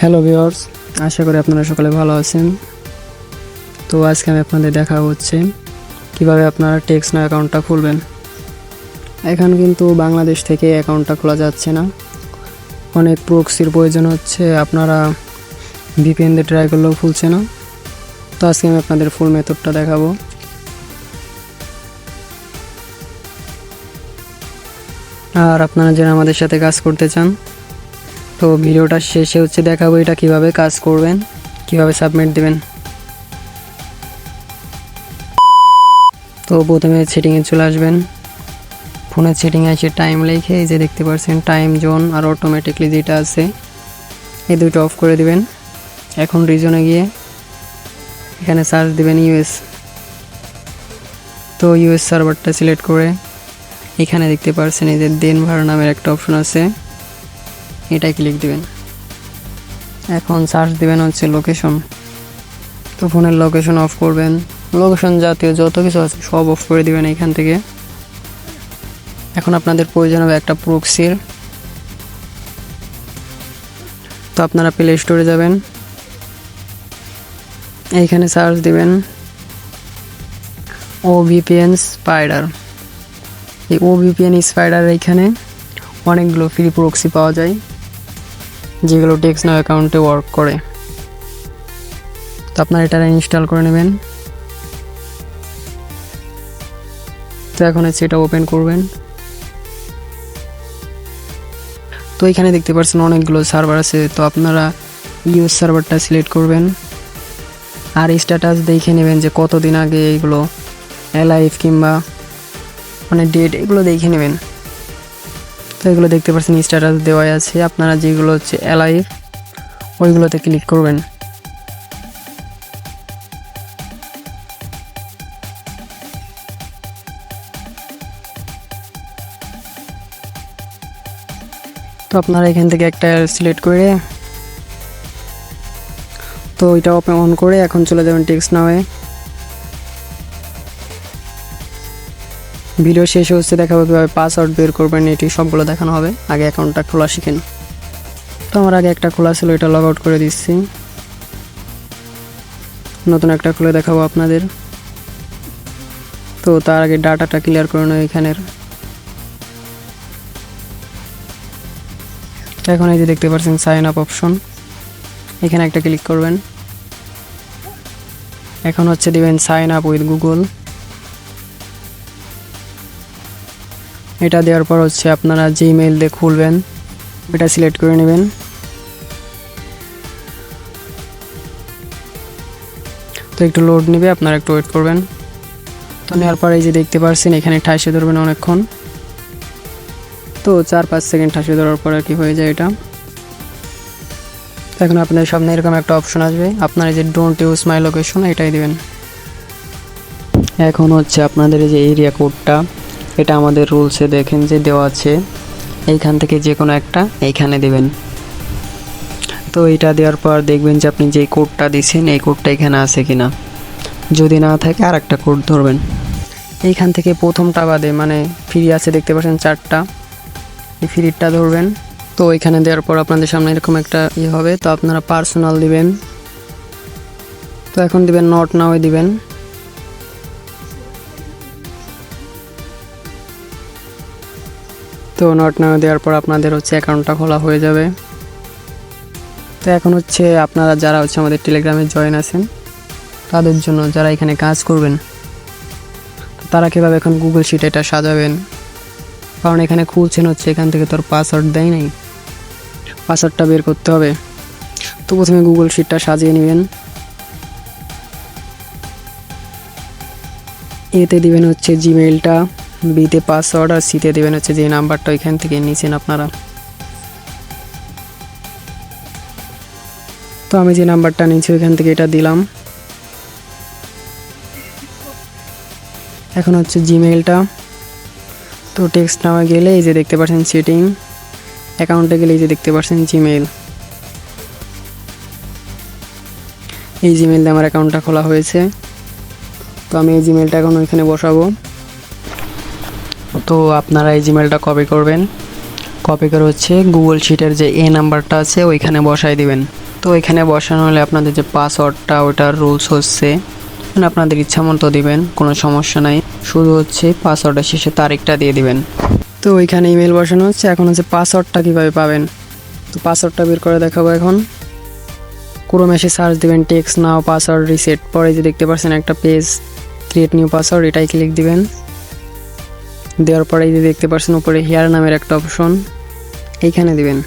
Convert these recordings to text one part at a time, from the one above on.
Hello viewers আশা করি আপনারা সকলে ভালো আছেন। তো আজকে আমি আপনাদের দেখা হচ্ছে কীভাবে আপনারা টেক্স না অ্যাকাউন্টটা খুলবেন। এখন কিন্তু বাংলাদেশ থেকে অ্যাকাউন্টটা খোলা যাচ্ছে না। অনেক প্রক্সির প্রয়োজন হচ্ছে, আপনারা ভিপিএন দিয়ে ট্রাই করলেও খুলছে না। তো আজকে আমি আপনাদের ফুল মেথডটা দেখাবো। আর আপনারা যারা আমাদের সাথে কাজ করতে চান তো ভিডিওটা শেষে হচ্ছে দেখাবো এটা কীভাবে কাজ করবেন, কীভাবে সাবমিট দিবেন। তো প্রথমে সেটিংয়ে চলে আসবেন। ফোনের সেটিংয়ে এসে টাইম লিখে, এই যে দেখতে পাচ্ছেন টাইম জোন আর অটোমেটিকলি যেটা আছে, এই দুটো অফ করে দিবেন। এখন রিজনে গিয়ে এখানে সার্চ দিবেন ইউএস তো ইউএস সার্ভারটা সিলেক্ট করে এখানে দেখতে পাচ্ছেন এই যে দেনভার নামের একটা অপশন আছে। এটাই ক্লিক দিবেন। এখন সার্চ দিবেন হচ্ছে লোকেশন তো ফোনের লোকেশন অফ করবেন। লোকেশন জাতীয় যত কিছু আছে সব অফ করে দিবেন এখান থেকে। এখন আপনাদের প্রয়োজন হবে একটা প্রক্সির তো আপনারা প্লে স্টোরে যাবেন। এইখানে সার্চ দিবেন। ও ভিপিএন স্পাইডার এই ও ভিপিএন স্পাইডার এইখানে অনেকগুলো ফ্রি প্রক্সি পাওয়া যায়। যেগুলো টেক্সনাও অ্যাকাউন্টে ওয়ার্ক করে। তো আপনারা এটা ইনস্টল করে নেবেন। তো এখন হচ্ছে এটা ওপেন করবেন। তো এখানে দেখতে পাচ্ছেন অনেকগুলো সার্ভার আছে। তো আপনারা ইউএস সার্ভারটা সিলেক্ট করবেন। আর স্ট্যাটাস দেখে নেবেন যে কতদিন আগে এইগুলো এলাইভ কিংবা মানে ডেট এগুলো দেখে নেবেন। তো এগুলো দেখতে পাচ্ছেন স্ট্যাটাস দেওয়াই আছে। আপনারা যেগুলো হচ্ছে অ্যালাইভ ওইগুলোতে ক্লিক করবেন। তো আপনারা এখান থেকে একটা সিলেক্ট করে, তো ওপেন অন করে এখন চলে যাবেন টেক্সট নাওয়ে ভিডিও শেষে হচ্ছে দেখাবো কীভাবে পাসওয়ার্ড বের করবেন, এটি সবগুলো দেখানো হবে। আগে অ্যাকাউন্টটা খোলা শিখেন। তো আমার আগে একটা খোলা ছিল, এটা লগ আউট করে দিচ্ছি। নতুন একটা খুলে দেখাবো আপনাদের। তো তার আগে ডাটাটা ক্লিয়ার করে নেব এখানের। এখন এই যে দেখতে পাচ্ছেন সাইন আপ অপশন এখানে একটা ক্লিক করবেন। এখন হচ্ছে দিবেন সাইন আপ উইথ গুগল এটা দেওয়ার পর হচ্ছে আপনারা যে ইমেল দিয়ে খুলবেন, এটা সিলেক্ট করে নেবেন। তো একটু লোড নেবে, আপনারা একটু ওয়েট করবেন। তো নেওয়ার পর এই যে দেখতে পাচ্ছেন এখানে ঠাইসে ধরবেন অনেকক্ষণ। তো চার পাঁচ সেকেন্ড ঠাসে ধরার পর আর কি হয়ে যায় এটা। এখন আপনাদের সামনে এরকম একটা অপশন আসবে। আপনারা যে ডোন্ট ইউজ মাই লোকেশন এটাই দেবেন। এখন হচ্ছে আপনাদের এই যে এরিয়া কোডটা এটা আমাদের রুলসে দেখেন যে দেওয়া আছে। এইখান থেকে যে কোনো একটা এইখানে দেবেন। তো এটা দেওয়ার পর দেখবেন যে আপনি যে কোডটা দিছেন, এই কোডটা এখানে আছে কিনা। যদি না থাকে আর একটা কোড ধরবেন। এইখান থেকে প্রথমটা বাদে মানে ফ্রি আছে দেখতে পাচ্ছেন চারটা। এই ফ্রিটা ধরবেন। তো এখানে দেওয়ার পর আপনাদের সামনে এরকম একটা ইয়ে হবে। তো আপনারা পার্সোনাল দিবেন। তো এখন দিবেন নট নাও দিবেন। তো নট নাও দেওয়ার পর আপনাদের হচ্ছে অ্যাকাউন্টটা খোলা হয়ে যাবে। তো এখন হচ্ছে আপনারা যারা হচ্ছে আমাদের টেলিগ্রামে জয়েন আছেন, তাদের জন্য যারা এখানে কাজ করবেন তারা কীভাবে এখন গুগল শিট এটা সাজাবেন? কারণ এখানে খুলছেন হচ্ছে, এখান থেকে তোর পাসওয়ার্ড দেয় নাই। পাসওয়ার্ডটা বের করতে হবে। তো প্রথমে গুগল শিটটা সাজিয়ে নেবেন। এতে দিবেন হচ্ছে জিমেইলটা বিতে পাসওয়ার্ড আর সিতে দেবেন হচ্ছে যে নাম্বারটা ওইখান থেকে নিয়েছেন আপনারা। তো আমি যে নাম্বারটা নিয়েছি ওইখান থেকে এটা দিলাম। এখন হচ্ছে জিমেইলটা। তো টেক্সট নামে গেলে এই যে দেখতে পাচ্ছেন সেটিং অ্যাকাউন্টে গেলে এই যে দেখতে পাচ্ছেন জিমেইল। এই জিমেইল দিয়ে আমার অ্যাকাউন্টটা খোলা হয়েছে। তো আমি এই জিমেলটা এখন ওইখানে বসাবো। তো আপনারা এই জিমেলটা কপি করবেন। কপি করে হচ্ছে গুগল শিটের যে এ নাম্বারটা আছে, ওইখানে বসাই দিবেন। তো এখানে বসানো হলে আপনাদের যে পাসওয়ার্ডটা ওটার রুলস হচ্ছে মানে আপনাদের ইচ্ছা মতো দিবেন, কোনো সমস্যা নাই। শুধু হচ্ছে পাসওয়ার্ডের শেষে তারিখটা দিয়ে দিবেন। তো ওইখানে ইমেল বসানো হচ্ছে, এখন হচ্ছে পাসওয়ার্ডটা কীভাবে পাবেন? তো পাসওয়ার্ডটা বের করে দেখাবো এখন। ক্রোম এসে সার্চ দেবেন টেক্সট নাও পাসওয়ার্ড রিসেট পরে যে দেখতে পাচ্ছেন একটা পেজ ক্রিয়েট নিউ পাসওয়ার্ড এটাই ক্লিক দিবেন। দেওয়ার পরে এই যে দেখতে পাচ্ছেন উপরে হেয়ার নামের একটা অপশন এইখানে দিবেন।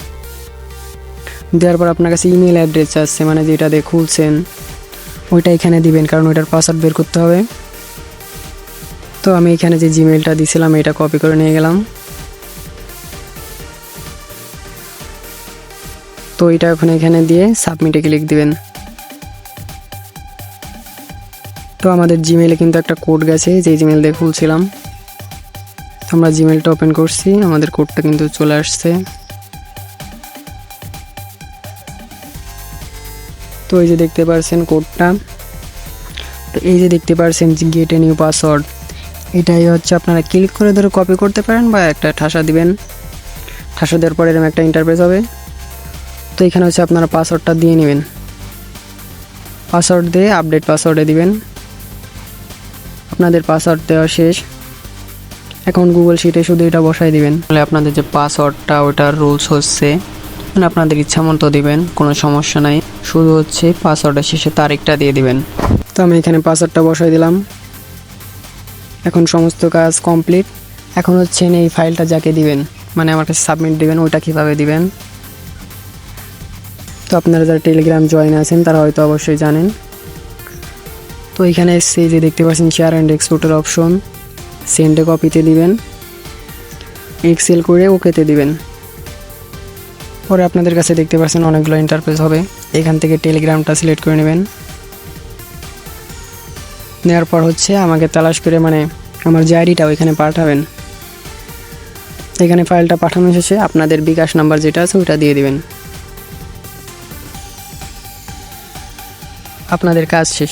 দেওয়ার পর আপনার কাছে ইমেল অ্যাড্রেস আসছে মানে যেটা দিয়ে খুলছেন, ওইটা এখানে দিবেন, কারণ ওইটার পাসওয়ার্ড বের করতে হবে। তো আমি এখানে যে জিমেলটা দিছিলাম, এটা কপি করে নিয়ে গেলাম। তো এটা এখন এখানে দিয়ে সাবমিটে ক্লিক দিবেন। তো আমাদের জিমেলে কিন্তু একটা কোড গেছে যে জিমেল দিয়ে খুলছিলাম। আমরা জিমেলটা ওপেন করছি, আমাদের কোডটা কিন্তু চলে আসছে। তো এই যে দেখতে পারছেন কোডটা তো এই যে দেখতে পারছেন গেট এ নিউ পাসওয়ার্ড এটাই হচ্ছে আপনারা ক্লিক করে ধরে কপি করতে পারেন বা একটা ঠাসা দিবেন। ঠাসা দেওয়ার পরে এরকম একটা ইন্টারফেস হবে। তো এখানে হচ্ছে আপনারা পাসওয়ার্ডটা দিয়ে নেবেন। পাসওয়ার্ড দিয়ে আপডেট পাসওয়ার্ডে দিবেন। আপনাদের পাসওয়ার্ড দেওয়া শেষ। এখন গুগল শিটে শুধু এটা বসাই দিবেন। তাহলে আপনাদের যে পাসওয়ার্ডটা ওটার রুলস হচ্ছে মানে আপনাদের ইচ্ছা মতো দিবেন কোনো সমস্যা নাই। শুধু হচ্ছে পাসওয়ার্ডের শেষে তারিখটা দিয়ে দিবেন। তো আমি এখানে পাসওয়ার্ডটা বসাই দিলাম। এখন সমস্ত কাজ কমপ্লিট এখন হচ্ছে এই ফাইলটা যাকে দিবেন মানে আমার কাছে সাবমিট দিবেন ওইটা কীভাবে দিবেন। তো আপনারা যারা টেলিগ্রাম জয়েন আছেন তারা হয়তো অবশ্যই জানেন। তো এখানে এসে যে দেখতে পাচ্ছেন শেয়ার অ্যান্ড এক্সপোর্টের অপশন সেন্ডে কপিতে দিবেন এক্সেল করে ওকেতে দিবেন। পরে আপনাদের কাছে দেখতে পাচ্ছেন অনেকগুলো ইন্টারফেস হবে। এখান থেকে টেলিগ্রামটা সিলেক্ট করে নেবেন। নেওয়ার পর হচ্ছে আমাকে তালাশ করে মানে আমার যে আইডিটা ওইখানে পাঠাবেন। এখানে ফাইলটা পাঠানো শেষে আপনাদের বিকাশ নাম্বার যেটা আছে ওইটা দিয়ে দিবেন। আপনাদের কাজ শেষ।